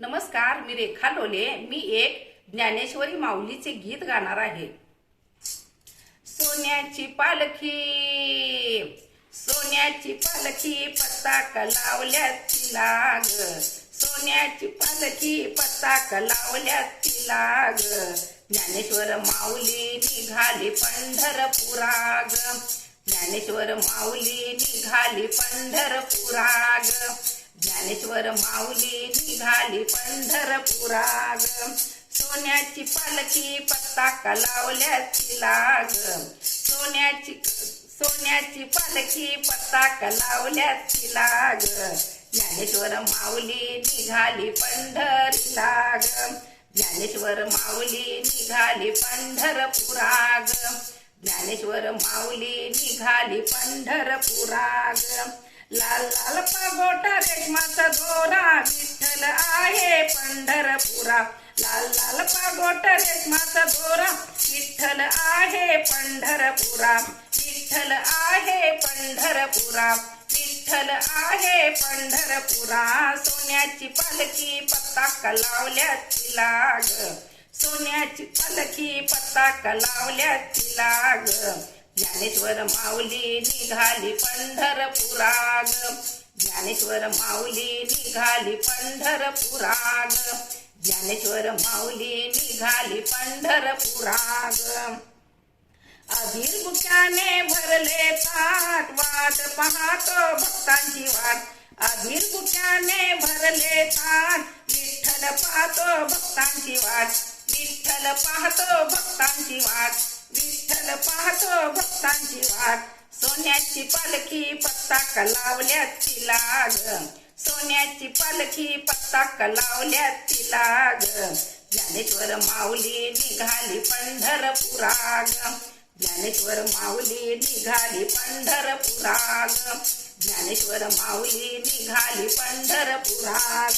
नमस्कार मी रेखा लोले. मी एक ज्ञानेश्वरी माऊलीचे गीत गाणार आहे. सोन्याची पालखी सोन्याची पालखी पताक लावल्या तिला ग सोन्याची पालखी पताक लावल्या तिला ग ज्ञानेश्वर माऊली निघाली पंढरपुराग. ज्ञानेश्वर माऊली निघाली पंढरपुराग. ज्ञानेश्वर माऊली निघाली पंढरपुराग. सोन्याची पालखी पताका लावल्याची लाग. सोन्याची सोन्याची पालखी पताका लावल्याची लाग. ज्ञानेश्वर माऊली निघाली पंढरी लाग. ज्ञानेश्वर माऊली निघाली पंढरपुराग. ज्ञानेश्वर माऊली निघाली पंढरपुराग. अल्प लाल लाल दोरा विठ्ठल आहे पंढरपुरा. लाल लाल पगोटा रेशमाचा दोरा विठ्ठल आहे पंढरपुरा. विठ्ठल आहे पंढरपुरा. विठ्ठल आहे पंढरपुरा. सोन्याची पालखी पताका लावल्या तिला ग. सोन्याची पालखी पताका लावल्या तिला ग. ज्ञानेश्वर माऊली निघाली पंढरपुराग. ज्ञानेश्वर माऊली निघाली पंढरपुराग. ज्ञानेश्वर माऊली निघाली पंढरपुराग. अभिर्मुख्याने भरले ताट वाट पाहतो भक्तांची वाट. अभिर्मुख्याने भरले ताट विठ्ठल पाहतो भक्तांची वाट. विठ्ठल पाहतो भक्तांची वाट. विठ्ठल पाहतो भक्तांची वाट. सोन्याची पालखी पत्ता लावल्याची लाग. सोन्याची पालखी पत्ता लावल्याची लाग. ज्ञानेश्वर माऊली निघाली पंढरपुराग. ज्ञानेश्वर माऊली निघाली पंढरपुराग. ज्ञानेश्वर माऊली निघाली पंढरपुराग.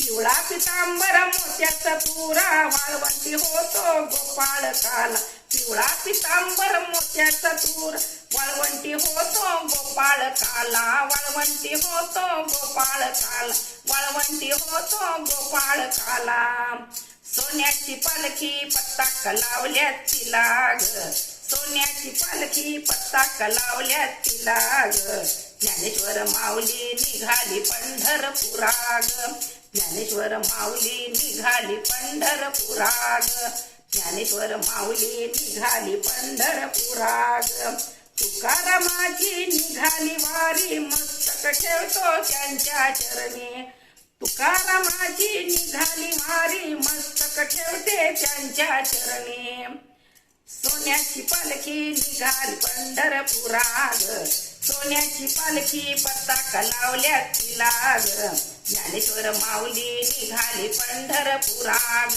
पिवळा पितांबर मोत्याचा पुरा वाळवंटी होतो गोपाळ काला. पिवळा पितांबर मोत्याचा तूर वाळवंटी होतो गोपाळ काला. वाळवंटी होतो गोपाळ काला. वाळवंटी होतो गोपाळ काला. सोन्याची पालखी पत्ता लावल्या तिला ग सोन्याची पालखी पत्ता लावल्या तिला ग ज्ञानेश्वर माऊली निघाली पंढरपुराग. ज्ञानेश्वर माऊली निघाली पंढरपुराग. ज्ञानेश्वर माऊली निघाली पंढरपुराग. तुकारामाची निघाली वारी मस्तक ठेवतो त्यांच्या चरणी. तुकारामाची निघाली वारी मस्तक ठेवते त्यांच्या चरणी. सोन्याची पालखी निघाली पंढरपुराग. सोन्याची पालखी पताका लावल्या तिला ज्ञानेश्वर माऊली निघाली पंढरपुराग.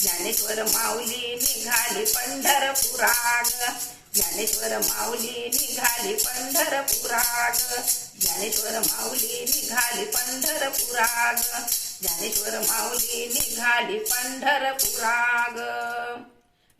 ज्ञानेश्वर माऊली निघाली पंढरपुराग. ज्ञानेश्वर माऊली निघाली पंढरपुराग. ज्ञानेश्वर माऊली निघाली पंढरपुराग. ज्ञानेश्वर माऊली निघाली पंढरपुराग.